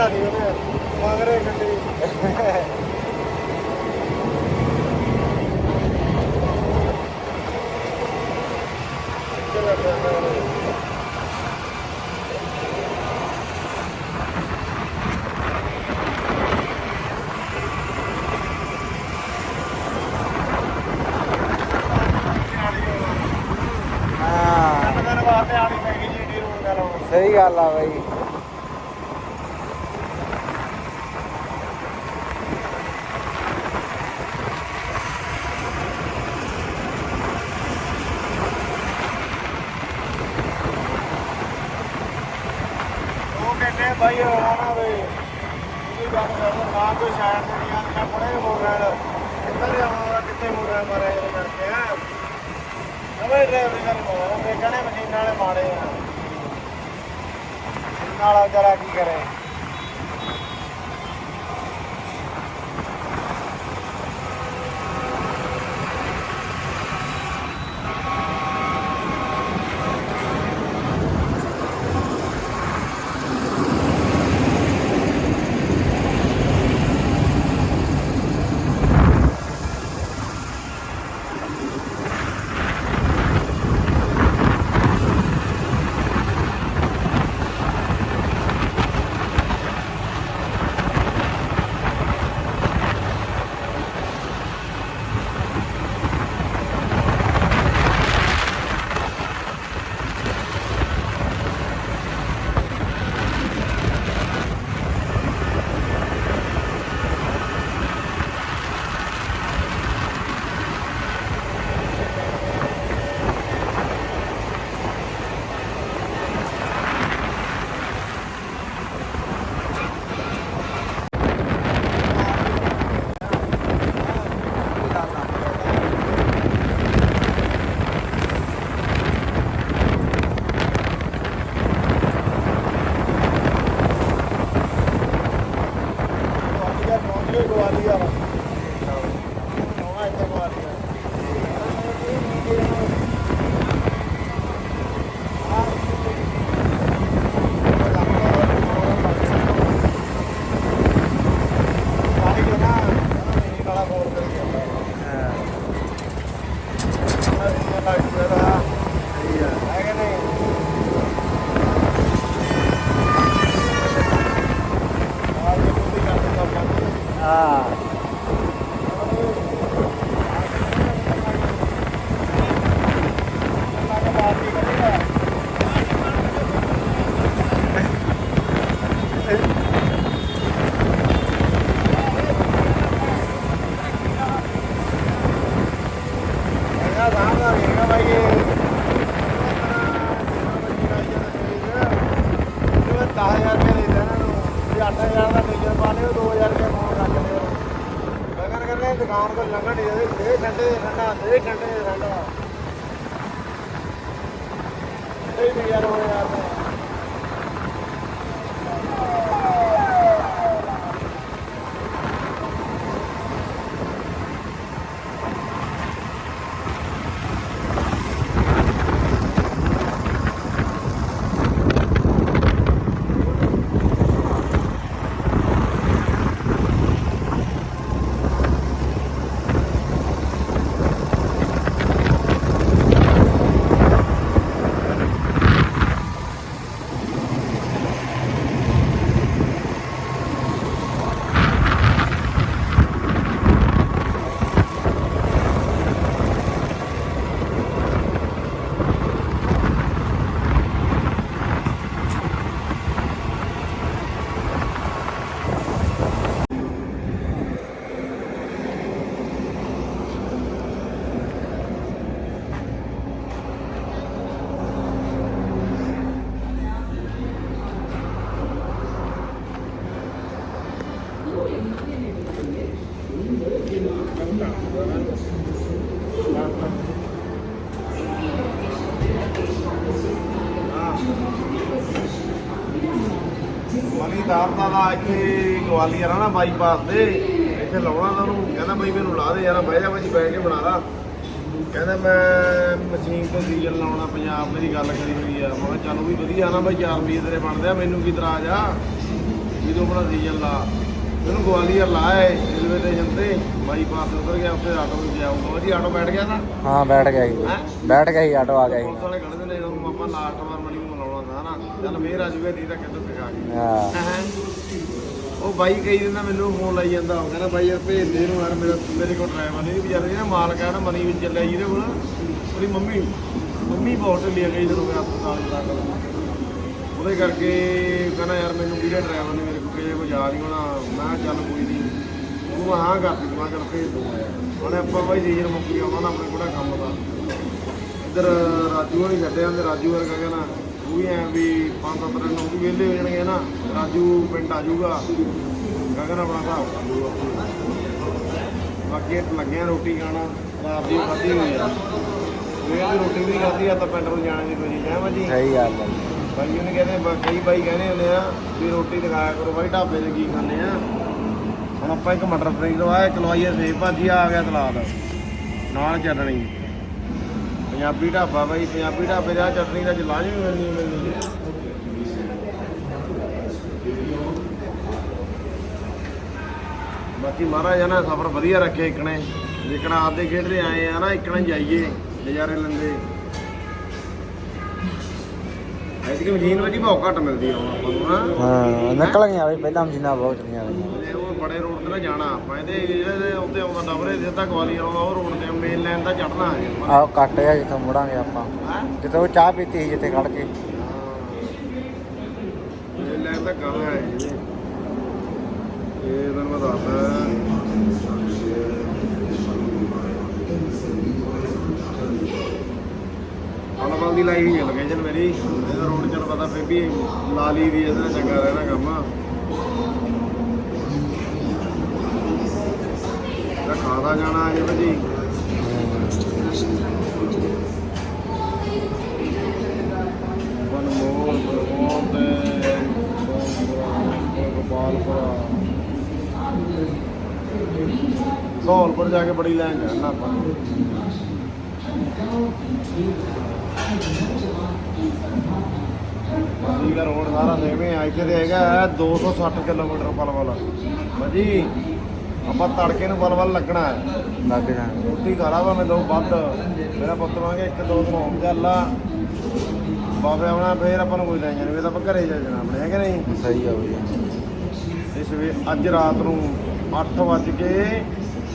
ਲਿਆ ਦੀ ਉਹਨੇ ਮਗਰੇ ਗੱਡੀ। ਸਹੀ ਗੱਲ ਆ ਬਾਈ। ਕਰਦਾ ਹਾਂ ਦੁਕਾਨ ਕੋਲ ਲੰਘਣ ਨਹੀਂ ਦੇ ਦੇ ਘੰਟੇ ਠੰਡਾ ਦੇ ਘੰਟੇ ਠੰਡਾ ਇਹ ਨਹੀਂ ਯਾਰ ਉਹ ਯਾਰ ਮਨੀ ਦਾਰਦਾ ਦਾ ਇੱਥੇ ਗਵਾਲੀਅਰ ਆ ਨਾ ਬਾਈਪਾਸ ਤੇ ਇੱਥੇ ਲਾਉਣਾ ਤਾਂ ਉਹਨੂੰ ਕਹਿੰਦਾ ਬਈ ਮੈਨੂੰ ਲਾ ਦੇ ਯਾਰ ਬਹਿ ਜਾ ਬਈ ਬਹਿ ਕੇ ਬਣਾ ਲਾ। ਕਹਿੰਦਾ ਮੈਂ ਮਸ਼ੀਨ ਤੇ ਡੀਜ਼ਲ ਲਾਉਣਾ ਪੰਜਾਬ ਮੇਰੀ ਗੱਲ ਕਰੀ ਹੋਈ ਆ। ਮੈਂ ਕਿਹਾ ਚੱਲ ਉਹ ਵੀ ਵਧੀਆ ਨਾ ਬਈ 4 ਰੁਪਏ ਤੇਰੇ ਬਣਦੇ ਆ ਮੈਨੂੰ ਕੀ ਇਤਰਾਜ਼ ਆ? ਤੂੰ ਆਪਣਾ ਸੀਜ਼ਨ ਲਾ। ਇਹਨੂੰ ਗਵਾਲੀਅਰ ਲਾਇਆ ਰੇਲਵੇ ਸਟੇਸ਼ਨ ਤੇ ਬਾਈਪਾਸ ਤੇ ਉਤਰ ਗਿਆ ਉੱਥੇ ਆਟੋ ਵਿੱਚ ਆਊਗਾ ਜੀ ਆਟੋ ਬੈਠ ਗਿਆ ਤਾਂ ਹਾਂ ਬੈਠ ਗਿਆ ਜੀ? ਬੈਠ ਗਿਆ ਜੀ ਆਟੋ ਆ ਗਿਆ ਪੁਲਿਸ ਵਾਲੇ ਖੜੇ ਨੇ ਇਹਨੂੰ ਆਪਾਂ ਲਾਸਟ ਵਾਰ ਮਣੀ ਨੂੰ ਲਾਉਣਾ ਦਾ ਨਾ। ਚੱਲ ਫੇਰ ਆ ਜੂਗਾ ਨਹੀਂ ਤਾਂ ਕਿੱਥੇ ਦਿਖਾ ਜੀ ਉਹ ਬਾਈ ਕਈ ਦਿਨ ਦਾ ਮੈਨੂੰ, ਫੋਨ ਲਾਈ ਜਾਂਦਾ। ਉਹ ਕਹਿੰਦਾ ਬਾਈ ਯਾਰ ਭੇਜ ਦੇ ਇਹਨੂੰ ਯਾਰ, ਮੇਰਾ ਮੇਰੇ ਕੋਲ ਡਰਾਈਵਰ ਨਹੀਂ ਵੀ ਯਾਰ ਇਹ ਨਾ ਮਾਲ ਕਹਿਣਾ ਮਨੀ ਵਿੱਚ ਚੱਲਿਆ ਜਿਹਦੇ ਕੋਲ। ਉਹਦੀ ਮੰਮੀ ਮੰਮੀ ਬਹੁਤ ਢਿੱਲੀ ਆ ਕਈ ਦਿਨ ਹੋ ਗਏ ਹਸਪਤਾਲ ਦਾ ਉਹਦੇ ਕਰਕੇ ਕਹਿੰਦਾ ਯਾਰ ਮੈਨੂੰ ਵੀਰੇ ਡਰਾਈਵਰ ਨੇ ਮੇਰੇ ਕੋਲ ਕਿਸੇ ਕੋ ਜਾ ਨਹੀਂ ਹੋਣਾ। ਮੈਂ ਕਿਹਾ ਚੱਲ ਕੋਈ ਨਹੀਂ। ਉਹ ਮੈਂ ਹਾਂ ਕਰ ਦਿੱਤੀ ਮੈਂ ਕਿਹਾ ਚੱਲ ਭੇਜ ਦੂੰਗਾ ਉਹਨੇ ਆਪਾਂ ਬਾਈ ਜੀ ਨੂੰ ਮੁੱਕੀ ਆਉਣਾ ਨਾ, ਆਪਣੇ ਕੋਲ ਕੰਮ ਦਾ। ਇੱਧਰ ਰਾਜੂ ਹੋਣੀ ਛੱਡੇ ਜਾਂਦੇ ਰਾਜੂ ਵਰਗਾ ਕਹਿੰਦਾ ਉਹ ਵੀ ਐ ਵੀ ਪੰਜ ਸੱਤ ਦਿਨ ਉਹ ਵੀ ਵਿਹਲੇ ਹੋ ਜਾਣਗੇ ਨਾ ਰਾਜੂ ਪਿੰਡ ਆ ਜਾਊਗਾ। ਗਗਨ ਆਪਣਾ ਹਿਸਾਬ ਕਰ ਲਊਗਾ। ਬਾਕੀ ਇਹ ਲੱਗੇ ਆ ਰੋਟੀ ਖਾਣਾ ਰਾਤ ਦੀ ਖਾਧੀ ਹੋਈ ਆ। ਸਵੇਰ ਦੀ ਰੋਟੀ ਵੀ ਖਾਧੀ ਆ ਤਾਂ ਪਿੰਡ ਨੂੰ ਜਾਣ ਦੀ ਕੋਈ ਨਹੀਂ ਭਾਜੀ ਸਹੀ ਗੱਲ ਹੈ ਬਾਈ ਉਹਨੇ ਕਹਿੰਦੇ ਬ- ਕਈ ਬਾਈ ਕਹਿੰਦੇ ਹੁੰਦੇ ਆ ਵੀ ਰੋਟੀ ਦਿਖਾਇਆ ਕਰੋ ਬਾਈ ਢਾਬੇ ਤੇ ਕੀ ਖਾਂਦੇ ਆ। ਹੁਣ ਆਪਾਂ ਇੱਕ ਮਟਰ ਪਨੀਰ ਲਵਾਇਆ ਇੱਕ ਲਵਾਈਏ ਸੇਬ ਭਾਜੀ ਆ ਗਿਆ ਸਲਾਦ। ਨਾਲ ਚਟਣੀ। ਪੰਜਾਬੀ ਢਾਬਾ ਬਾਈ, ਪੰਜਾਬੀ ਢਾਬੇ ਦਾ ਚਟਣੀ ਦਾ ਜਲਾਜ ਵੀ ਮਿਲਣੀ ਹੀ ਮਿਲਣੀ ਹੈ। ਬਾਕੀ ਮਹਾਰਾਜ ਨਾ ਸਫ਼ਰ ਵਧੀਆ ਰੱਖੇ ਇਕਣੇ। ਜਿਕਣਾ ਆਪਦੇ ਖੇਡਦੇ ਆਏ ਆ ਨਾ, ਇਕਣਾ ਜਾਈਏ, ਨਜ਼ਾਰੇ ਲੈਂਦੇ। ਐਤਕੀ ਮਸ਼ੀਨ ਵਿੱਚ ਬਹੁਤ ਘੱਟ ਮਿਲਦੀ ਆ ਹੁਣ ਆਪਾਂ ਨੂੰ ਨਾ ਹਾਂ ਨਿਕਲ ਗਈਆਂ ਬਈ ਪਹਿਲਾਂ ਮਸ਼ੀਨਾਂ ਬਹੁਤ ਚਲੀਆਂ ਗਈਆਂ ਬੜੇ ਰੋਡ ਤੇ ਨਾ ਜਾਣਾ ਆਪਾਂ। ਇਹਦੇ ਜਿਹੜੇ ਉੱਤੇ ਆਉਂਦਾ ਡਬਰੇ ਸਿੱਧਾ ਗਵਾਲੀ ਆਉਂਦਾ ਉਹ ਰੋਡ ਤੇ ਮੇਨ ਲਾਈਨ ਦਾ ਚੜਨਾ ਹੈ ਆਹ ਕੱਟ ਗਿਆ ਜਿੱਥੋਂ ਮੁੜਾਂਗੇ ਆਪਾਂ। ਹਾਂ? ਜਿੱਥੇ ਉਹ ਚਾਹ ਪੀਤੀ ਸੀ ਜਿੱਥੇ ਖੜ ਕੇ। ਮੇਨ ਲਾਈਨ ਦਾ ਕੰਮ ਹੈ ਇਹ ਇਹ ਤੁਹਾਨੂੰ ਮੈਂ ਦੱਸਦਾ। ਅਲਵਲ ਦੀ ਲਾਈ ਹੋਈ ਹੈ ਲੋਕੇਸ਼ਨ ਮੇਰੀ ਇਹਦਾ ਰੋਡ ਚੱਲ ਪਤਾ ਵੀ ਲਾਲੀ ਦੀ ਇਹਦੇ ਚੰਗਾ ਰਹਿਣਾ ਕੰਮ। ਤਾਂ ਜਾਣਾ ਅਜੇ ਭਾਜੀ। ਬਨਮੋਲ ਬਨਮੋਲ ਤੇ ਗੋਪਾਲਪੁਰਾ। ਧੌਲਪੁਰ ਜਾ ਕੇ ਬੜੀ ਲਾਈਨ ਜਾਣਾ ਆਪਾਂ ਠੀਕ ਆ ਰੋਡ ਸਾਰਾ ਸੇਵੇਂ ਆ, ਇੱਥੇ ਤੇ ਹੈਗਾ ਹੈ 260 ਕਿਲੋਮੀਟਰ ਪਲਵਲ ਭਾਜੀ ਆਪਾਂ ਤੜਕੇ ਨੂੰ ਪਲਵਲ ਲੱਗਣਾ ਹੈ। ਲੱਗ ਜਾਣਗੇ ਰੋਟੀ ਖਾਲਾ ਵਾ ਮੈਨੂੰ ਵੱਧ। ਮੇਰਾ ਪੁੱਤ ਵਾਂਗੇ ਇੱਕ ਦੋ ਦਿਨ ਚੱਲ ਆ ਬਾਬੇ ਆਉਣਾ ਫੇਰ ਆਪਾਂ ਨੂੰ ਕੋਈ ਟੈਨਸ਼ਨ ਨਹੀਂ ਤਾਂ ਆਪਾਂ ਘਰੇ ਜਾ ਜਾਣਾ ਆਪਣੇ ਹੈ ਕਿ ਨਹੀਂ? ਸਹੀ ਆ ਬਈ। ਇਸ ਵੇ ਅੱਜ ਰਾਤ ਨੂੰ 8 ਵੱਜ ਕੇ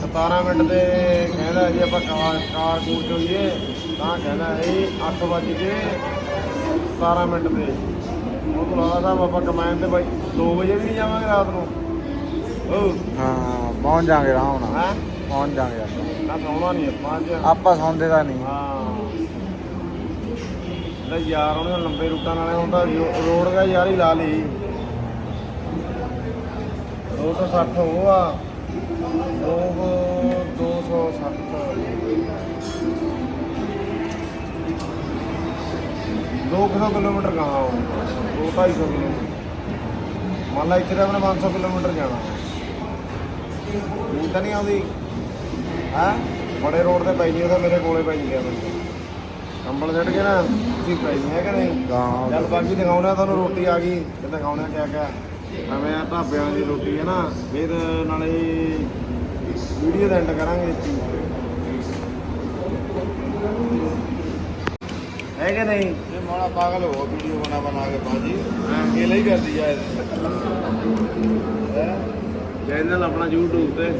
17 ਮਿੰਟ ਤੇ ਕਹਿੰਦਾ ਜੀ ਆਪਾਂ ਕਾਰ ਕਾਰ ਕੂਰ ਚੋਈਏ ਤਾਂ ਕਹਿੰਦਾ ਇਹ 8 ਵੱਜ ਕੇ 17 ਮਿੰਟ ਤੇ। ਉਹ ਬੁਲਾਵਾ ਸਾਹਿਬ ਆਪਾਂ ਕਮਾਇਨ ਤੇ ਬਾਈ 2 ਵਜੇ ਵੀ ਨਹੀਂ ਜਾਵਾਂਗੇ ਰਾਤ ਨੂੰ। ਹਾਂ ਪਹੁੰਚ ਜਾਾਂਗੇ ਆਰਾਮ ਨਾਲ ਹੈ? ਪਹੁੰਚ ਜਾਾਂਗੇ ਆਪਾਂ। ਨਾ ਸੌਣਾ ਨਹੀਂ ਆਪਾਂ ਅੱਜ। ਆਪਾਂ ਸੌਂਦੇ ਤਾਂ ਨਹੀਂ। ਹਾਂ। ਲੈ ਯਾਰ ਉਹਨੇ ਲੰਬੇ ਰੂਟਾਂ ਨਾਲੇ ਜੋ- ਰੋਡ ਦਾ ਯਾਰ ਹੀ ਲਾ ਲਈ। 260 ਉਹ ਆ ਲੋਕ 260 ਦੋ ਕੁ ਸੌ ਕਿਲੋਮੀਟਰ ਕਹਾਂ ਉਹ। ਦੋ ਢਾਈ ਸੌ ਕਿਲੋਮੀਟਰ। ਮੰਨ ਲਾ ਇੱਥੇ ਤਾਂ ਆਪਣੇ 500 ਕਿਲੋਮੀਟਰ ਜਾਣਾ। ਨੀਂਦ ਤਾਂ ਨਹੀਂ ਆਉਂਦੀ ਹੈ? ਬੜੇ ਰੋਡ ਤੇ ਪੈ ਜੀ ਉਹਦਾ ਮੇਰੇ ਕੋਲੇ ਪੈ ਜੀ ਮੈਨੂੰ ਕੰਬਲ ਛੱਡ ਕੇ ਨਾ ਤੁਸੀਂ ਪੈ ਜੀ ਹੈ ਕਿ ਨਹੀਂ ਗਾਂ ਚੱਲ ਬਾਕੀ ਦਿਖਾਉਣਾ ਤੁਹਾਨੂੰ ਰੋਟੀ ਆ ਗਈ ਤੇ ਦਿਖਾਉਣਾ ਕਿਆ ਕਿਆ। ਐਵੇਂ ਆ ਢਾਬਿਆਂ ਦੀ ਰੋਟੀ ਹੈ ਨਾ ਫਿਰ ਨਾਲੇ ਵੀਡੀਓ ਦਾ ਐਂਡ ਕਰਾਂਗੇ। ਹੈ ਕਿ ਨਹੀਂ? ਇਹ ਮਾੜਾ ਪਾਗਲ ਹੋ ਵੀਡੀਓ ਬਣਾ ਬਣਾ ਕੇ ਬਾਜੀ ਇਹ ਲਈ ਕਰਦੀ ਆ ਚੈਨਲ ਆਪਣਾ YouTube ਤੇ।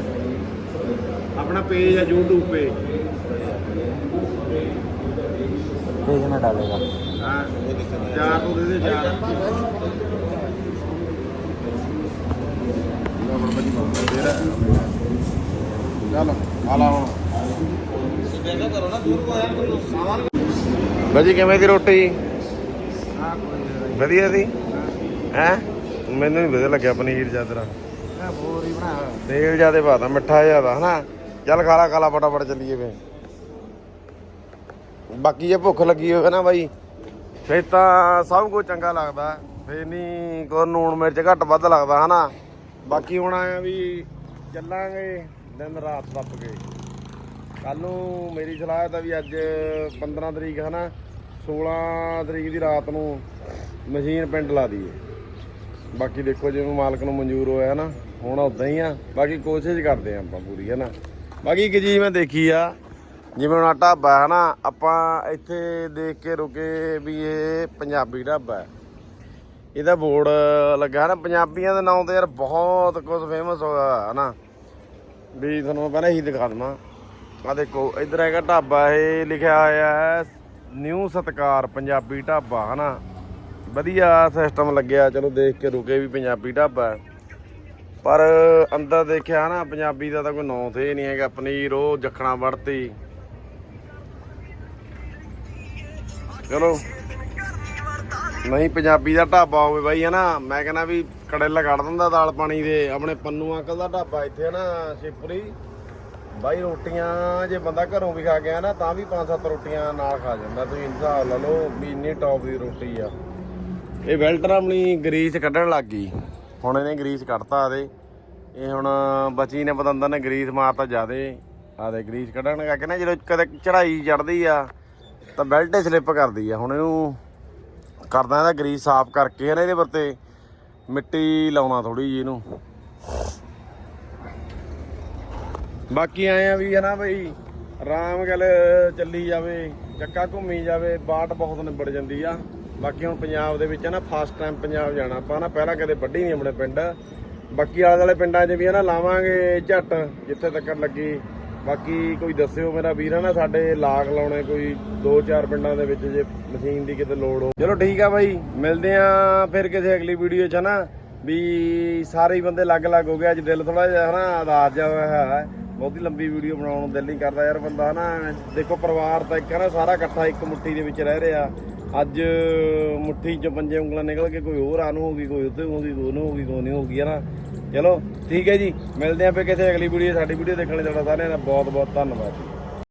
ਆਪਣਾ ਪੇਜ ਆ YouTube ਤੇ। ਪੇਜ ਨਾ ਡਾਲੇਗਾ। ਹਾਂ ਚਾਰ ਤੋਂ ਦੇ ਦੇ ਚਾਰ। ਹੈ ਬਾਜੀ ਕਿਵੇਂ ਦੀ ਰੋਟੀ? ਵਧੀਆ ਸੀ ਹੈ। ਮੈਨੂੰ ਨਹੀਂ ਵਧੀਆ ਲੱਗਿਆ ਪਨੀਰ ਜਾਦਰਾ ਮੈਂ ਹੀ ਬਣਾਇਆ ਤੇਲ ਜਿਆਦੇ ਪਾਤਾ ਮਿੱਠਾ ਜ਼ਿਆਦਾ ਹਨਾ? ਚੱਲ ਖਾ ਖਾਲਾ ਫਟਾਫਟ ਚੱਲੀਏ ਵੇ ਬਾਕੀ ਜੇ ਭੁੱਖ ਲੱਗੀ ਹੋਵੇ ਨਾ ਬਾਈ, ਫੇਰ ਤਾਂ ਸਭ ਕੁਝ ਚੰਗਾ ਲੱਗਦਾ। ਫੇਰ ਨਹੀਂ ਕੋ ਨੂਣ ਮਿਰਚ ਘੱਟ ਵੱਧ ਲੱਗਦਾ, ਹਨਾ? ਬਾਕੀ ਹੁਣ ਆਇਆ ਵੀ ਚੱਲਾਂਗੇ, ਦਿਨ ਰਾਤ ਟੱਪ ਕੇ। ਕੱਲ ਨੂੰ ਮੇਰੀ ਸਲਾਹ ਤਾਂ ਵੀ ਅੱਜ 15 ਤਰੀਕ, ਹਨਾ? 16 ਤਰੀਕ ਦੀ ਰਾਤ ਨੂੰ ਮਸ਼ੀਨ ਪਿੰਡ ਲਾ ਦਈਏ। ਬਾਕੀ ਦੇਖੋ, ਜਿਵੇਂ ਮਾਲਕ ਨੂੰ ਮਨਜ਼ੂਰ ਹੋਇਆ ਨਾ ਹੁਣ ਉਦਾਂ ਹੀ ਆ। ਬਾਕੀ ਕੋਸ਼ਿਸ਼ ਕਰਦੇ ਆ ਆਪਾਂ ਪੂਰੀ ਹੈ ਨਾ ਬਾਕੀ ਇੱਕ ਚੀਜ਼ ਮੈਂ ਦੇਖੀ ਆ, ਜਿਵੇਂ ਹੁਣ ਆਹ ਢਾਬਾ ਹੈ ਨਾ ਆਪਾਂ ਇੱਥੇ ਦੇਖ ਕੇ ਰੁਕੇ ਵੀ ਇਹ ਪੰਜਾਬੀ ਢਾਬਾ ਹੈ। ਇਹਦਾ ਬੋਰਡ ਲੱਗਾ ਨਾ ਪੰਜਾਬੀਆਂ ਦੇ ਨਾਂ ਤੇ ਯਾਰ ਬਹੁਤ ਕੁਝ ਫੇਮਸ ਹੋਇਆ ਹੈ ਨਾ ਵੀ ਤੁਹਾਨੂੰ ਪਹਿਲਾਂ ਹੀ ਦਿਖਾ ਦਵਾਂ। ਆ ਦੇਖੋ, ਇੱਧਰ ਹੈਗਾ ਢਾਬਾ, ਇਹ ਲਿਖਿਆ ਹੋਇਆ ਹੈ, ਨਿਊ ਸਤਕਾਰ ਪੰਜਾਬੀ ਢਾਬਾ, ਹਨਾ। ਵਧੀਆ ਸਿਸਟਮ ਲੱਗਿਆ, ਚਲੋ ਦੇਖ ਕੇ ਰੁਕੇ ਵੀ ਪੰਜਾਬੀ ਢਾਬਾ ਪਰ ਅੰਦਰ ਦੇਖਿਆ ਨਾ, ਪੰਜਾਬੀ ਦਾ ਤਾਂ ਕੋਈ ਨਾਂ ਤੇ ਨਹੀਂ ਹੈਗਾ ਪਨੀਰ ਉਹ ਜਖਣਾ ਵੜਤੀ ਚਲੋ। ਨਹੀਂ, ਪੰਜਾਬੀ ਦਾ ਢਾਬਾ ਹੋਵੇ ਬਾਈ ਹੈ ਨਾ ਮੈਂ ਕਹਿੰਦਾ ਵੀ ਕੜੇਲਾ ਕੱਢ ਦਿੰਦਾ ਦਾਲ ਪਾਣੀ ਦੇ, ਆਪਣੇ ਪੰਨੂ ਅੰਕਲ ਦਾ ਢਾਬਾ ਇੱਥੇ ਹੈ ਨਾ ਸ਼ਿਪਰੀ ਬਾਈ, ਰੋਟੀਆਂ ਜੇ ਬੰਦਾ ਘਰੋਂ ਵੀ ਖਾ ਗਿਆ ਨਾ, ਤਾਂ ਵੀ ਪੰਜ ਸੱਤ ਰੋਟੀਆਂ ਨਾਲ ਖਾ ਜਾਂਦਾ। ਤੁਸੀਂ ਹਿਸਾਬ ਲਾ ਲਓ, ਵੀ ਇੰਨੀ ਟੌਪ ਦੀ ਰੋਟੀ ਆ। ਇਹ ਵੈਲਟਰ ਆਪਣੀ ਗਰੀਸ ਕੱਢਣ ਲੱਗ ਗਈ। ਹੁਣ ਇਹਨੇ ਗਰੀਸ ਕੱਢਤਾ ਇਹਦੇ ਇਹ ਹੁਣ ਬਚੀ ਨੇ ਪਤੰਦਰ ਨੇ ਗਰੀਸ ਮਾਰਤਾ ਜਿਆਦੇ। ਆਦੇ ਗਰੀਸ ਕੱਢਣ ਕਰਕੇ ਨਾ ਜਦੋਂ ਕਦੇ ਚੜਾਈ ਚੜਦੀ ਆ, ਤਾਂ ਬੈਲਟ ਸਲਿੱਪ ਕਰਦੀ ਆ। ਹੁਣ ਇਹਨੂੰ ਕਰਦਾ ਇਹਦਾ ਗਰੀਸ ਸਾਫ਼ ਕਰਕੇ ਨਾ ਇਹਦੇ ਵਰਤੇ। ਮਿੱਟੀ ਲਾਉਣਾ ਥੋੜੀ ਜੀ ਇਹਨੂੰ। ਬਾਕੀ ਆਏ ਆ ਵੀ ਹੈ ਨਾ ਬਈ, ਆਰਾਮ ਗੱਲ ਚੱਲੀ ਜਾਵੇ, ਚੱਕਾ ਘੁੰਮੀ ਜਾਵੇ, ਬਾਟ ਬਹੁਤ ਨਿਬੜ ਜਾਂਦੀ ਆ। ਬਾਕੀ ਹੁਣ ਪੰਜਾਬ ਦੇ ਵਿੱਚ ਹੈ ਨਾ ਫਸਟ ਟਾਈਮ ਪੰਜਾਬ ਜਾਣਾ। ਆਪਾਂ ਨਾ ਪਹਿਲਾਂ ਕਦੇ ਵੱਢੀ ਨਹੀਂ ਆਪਣੇ ਪਿੰਡ। ਬਾਕੀ ਆਲੇ ਵਾਲੇ ਪਿੰਡਾਂ 'ਚ ਵੀ ਹੈ ਨਾ, ਲਾਵਾਂਗੇ ਝੱਟ ਜਿੱਥੇ ਤੱਕ ਲੱਗੀ। ਬਾਕੀ ਕੋਈ ਦੱਸਿਓ ਮੇਰਾ ਵੀਰ, ਹੈ ਨਾ, ਸਾਡੇ ਲਾਗ ਲਾਉਣੇ ਕੋਈ 2-4 ਪਿੰਡਾਂ ਦੇ ਵਿੱਚ ਜੇ ਮਸ਼ੀਨ ਦੀ ਕਿਤੇ ਲੋੜ ਹੋ ਚਲੋ ਠੀਕ ਆ ਬਾਈ, ਮਿਲਦੇ ਆ ਫਿਰ ਕਿਸੇ ਅਗਲੀ ਵੀਡੀਓ 'ਚ, ਹੈ ਨਾ, ਵੀ ਸਾਰੇ ਹੀ ਬੰਦੇ ਅਲੱਗ-ਅਲੱਗ ਹੋ ਗਏ, ਅੱਜ ਦਿਲ ਥੋੜਾ ਜਿਹਾ, ਹੈ ਨਾ, ਆਧਾਰ ਜਿਹਾ ਹੋਇਆ ਹੈ। ਬਹੁਤੀ ਲੰਬੀ ਵੀਡੀਓ ਬਣਾਉਣ ਨੂੰ ਦਿਲ ਨਹੀਂ ਕਰਦਾ ਯਾਰ ਬੰਦਾ ਨਾ ਦੇਖੋ ਪਰਿਵਾਰ ਤਾਂ ਇੱਕ ਹੈ ਨਾ, ਸਾਰਾ ਇਕੱਠਾ ਇੱਕ ਮੁੱਠੀ ਦੇ ਵਿੱਚ ਰਹਿ ਰਿਹਾ। ਅੱਜ ਮੁੱਠੀ 'ਚ ਪੰਜੇ ਉਂਗਲਾਂ ਨਿਕਲ ਕੇ ਕੋਈ ਹੋਰ ਆਨੂੰ ਹੋ ਗਈ, ਕੋਈ ਉੱਥੇ ਹੋ ਗਈ, ਕੋਈ ਨੂੰ ਹੋ ਗਈ, ਕੋਈ ਨਹੀਂ ਹੋ ਗਈ, ਹੈ ਨਾ? ਚਲੋ, ਠੀਕ ਹੈ ਜੀ, ਮਿਲਦੇ ਆਂ ਫਿਰ ਕਿਸੇ ਅਗਲੀ ਵੀਡੀਓ ਸਾਡੀ ਵੀਡੀਓ ਦੇਖਣ ਲਈ ਤੁਹਾਡਾ ਸਾਰਿਆਂ ਦਾ ਬਹੁਤ ਬਹੁਤ ਧੰਨਵਾਦ ਜੀ।